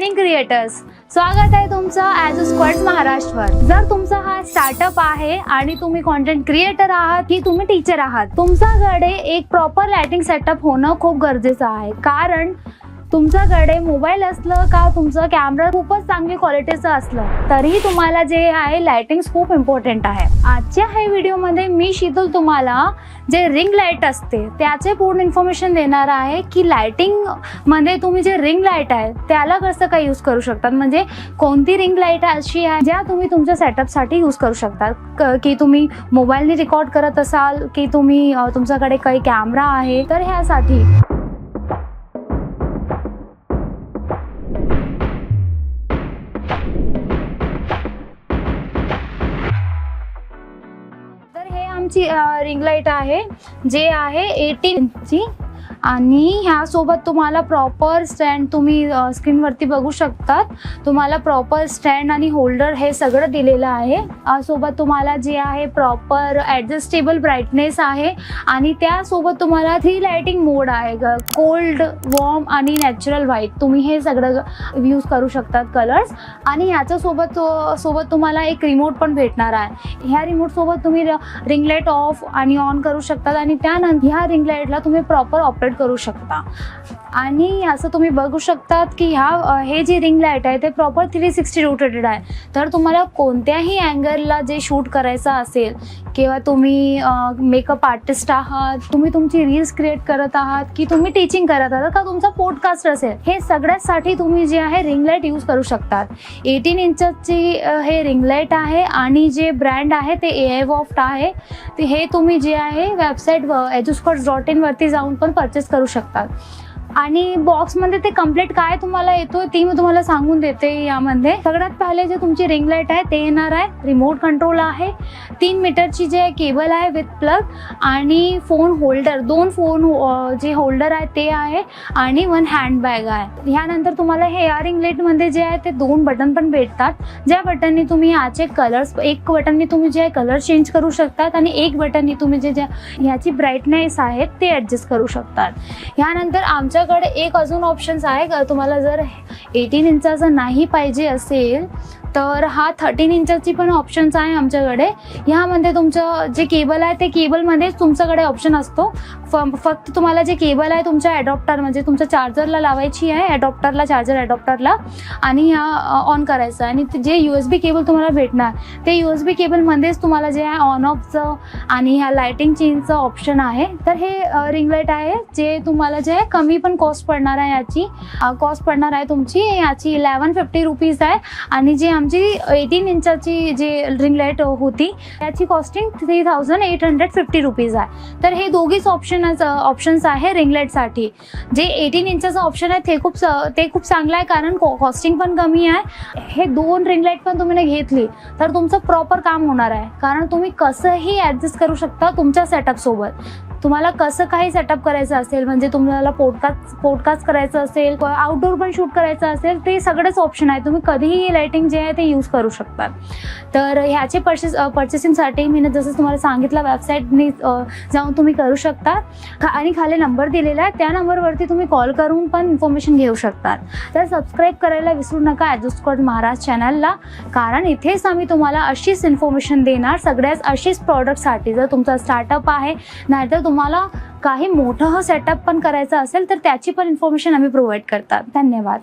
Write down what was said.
Shining creators स्वागत आहे तुमचं ॲज अ स्क्वर्ट महाराष्ट्रवर. जर तुमचा हा स्टार्टअप आहे आणि तुम्ही कॉन्टेंट क्रिएटर आहात की तुम्ही टीचर आहात तुमच्याकडे एक प्रॉपर लायटिंग सेटअप होणं खूप गरजेचं आहे. कारण तुमच्याकडे मोबाईल असलं का तुमचं कॅमेरा खूपच चांगली क्वालिटीचं असलं तरीही तुम्हाला जे आहे लायटिंग खूप इम्पॉर्टंट आहे. आजच्या ह्या व्हिडिओमध्ये मी शीतल तुम्हाला जे रिंग लाइट असते त्याचे पूर्ण इन्फॉर्मेशन देणार आहे की लायटिंगमध्ये तुम्ही जे रिंग लाइट आहे त्याला कसं काय यूज करू शकतात? म्हणजे कोणती रिंग लाइट अशी आहे ज्या तुम्ही तुमच्या सेटअपसाठी यूज करू शकतात? क- की तुम्ही मोबाईलने रेकॉर्ड करत असाल की तुम्ही तुमच्याकडे काही कॅमेरा आहे तर ह्यासाठी इंची रिंग लाइट आहे जे आहे एटीन इंची आणि ह्यासोबत तुम्हाला प्रॉपर स्टँड तुम्ही स्क्रीनवरती बघू शकतात. तुम्हाला प्रॉपर स्टँड आणि होल्डर हे सगळं दिलेलं आहे. सोबत तुम्हाला जे आहे प्रॉपर ॲडजस्टेबल ब्राईटनेस आहे. आणि त्यासोबत तुम्हाला थ्री लायटिंग मोड आहे. कोल्ड वॉर्म आणि नॅचरल व्हाईट तुम्ही हे सगळं यूज करू शकतात कलर्स आणि ह्याच्यासोबत सोबत तुम्हाला एक रिमोट पण भेटणार आहे. ह्या रिमोटसोबत तुम्ही रिंगलाईट ऑफ आणि ऑन करू शकतात. आणि त्यानंतर ह्या रिंगलाईटला तुम्ही प्रॉपर ऑपरेट करू शकता. आणि असं तुम्ही बघू शकतात की ह्या हे जे रिंग लाइट आहे ते प्रॉपर थ्री सिक्स्टी रोटेटेड आहे. तर तुम्हाला कोणत्याही अँगलला जे शूट करायचं असेल किंवा तुम्ही मेकअप आर्टिस्ट आहात तुम्ही तुमची रील्स क्रिएट करत आहात की तुम्ही टीचिंग करत आहात का तुमचा पॉडकास्ट असेल हे सगळ्यासाठी तुम्ही जे आहे रिंग लाइट यूज करू शकतात. एटीन इंचची हे रिंग लाइट आहे आणि जे ब्रँड आहे ते ए आय वॉफ्ट आहे. ते हे तुम्ही जे आहे वेबसाईट एज्युस्कॉट डॉट इनवरती जाऊन पण परचेस करू शकतात. आणि बॉक्समध्ये ते कंप्लीट काय तुम्हाला येतो ती मी तुम्हाला सांगून देते यामध्ये. सगळ्यात पहिले जे तुमची रिंग लाइट आहे ते येणार आहे. रिमोट कंट्रोल आहे. तीन मीटरची जे केबल आहे विथ प्लग आणि फोन होल्डर. दोन फोन जे होल्डर आहे ते आहे आणि वन हँडबॅग आहे. ह्यानंतर तुम्हाला हे या लाईटमध्ये जे आहे ते दोन बटन पण भेटतात. ज्या बटननी तुम्ही याचे कलर्स एक बटननी तुम्ही जे कलर चेंज करू शकतात आणि एक बटननी तुम्ही जे ज्या ह्याची ब्राईटनेस आहे ते ॲडजस्ट करू शकतात. ह्यानंतर आमच्या आमच्याकडे एक अजून ऑप्शन्स आहे का तुम्हाला जर एटीन इंचाचं नाही पाहिजे असेल तर हा थर्टीन इंचची पण ऑप्शन्स आहे आमच्याकडे. ह्यामध्ये तुमचं जे केबल आहे ते केबलमध्येच तुमच्याकडे ऑप्शन असतो. फ फक्त तुम्हाला जे केबल आहे तुमच्या ॲडॉप्टर म्हणजे तुमच्या चार्जरला लावायची आहे ॲडॉप्टरला चार्जर ॲडॉप्टरला आणि ह्या ऑन करायचं आणि ते जे यू एस बी केबल तुम्हाला भेटणार ते यू एस बी केबलमध्येच तुम्हाला जे आहे ऑन ऑफचं आणि ह्या लायटिंग चेंजचं ऑप्शन आहे. तर हे रिंग लाइट आहे जे तुम्हाला जे आहे कमी पण कॉस्ट पडणार आहे याची. कॉस्ट पडणार आहे तुमची याची इलेवन फिफ्टी रुपीज आहे. आणि जे आमची एटीन इंचाची जी रिंग लाइट होती त्याची costing three thousand eight hundred fifty rupees आहे. तर हे दोघीच ऑप्शन ऑप्शन्स आहे रिंग लाईटसाठी जे एटीन इंचाचं ऑप्शन आहे ते खूप स- ते खूप चांगलं आहे कारण कॉस्टिंग पण कमी आहे. हे दोन रिंग लाइट पण तुम्ही घेतली तर तुमचं प्रॉपर काम होणार आहे. कारण तुम्ही कसंही ॲडजस्ट करू शकता तुमच्या सेटअपसोबत तुम्हाला कसं काही सेटअप करायचं असेल म्हणजे तुम्हाला पोडकास्ट पोडकास्ट करायचं असेल आउटडोर पण शूट करायचं असेल ते सगळेच ऑप्शन आहे. तुम्ही कधीही लाईटिंग जे आहे ते यूज करू शकतात. तर ह्याचे पर्चेस पर्चेसिंगसाठी मी जसं तुम्हाला सांगितलं वेबसाईटनी जाऊन तुम्ही करू शकता. खा- आणि खाली नंबर दिलेला आहे त्या नंबरवरती तुम्ही कॉल करून पण इन्फॉर्मेशन घेऊ शकतात. तर सबस्क्राईब करायला विसरू नका ॲजोस्कॉट महाराज चॅनलला कारण इथेच आम्ही तुम्हाला अशीच इन्फॉर्मेशन देणार सगळ्याच अशीच प्रॉडक्टसाठी जर तुमचा स्टार्टअप आहे नाहीतर तुम्हाला काही मोठं सेटअप पण करायचं असेल तर त्याची पण इन्फॉर्मेशन आम्ही प्रोव्हाइड करतात. धन्यवाद.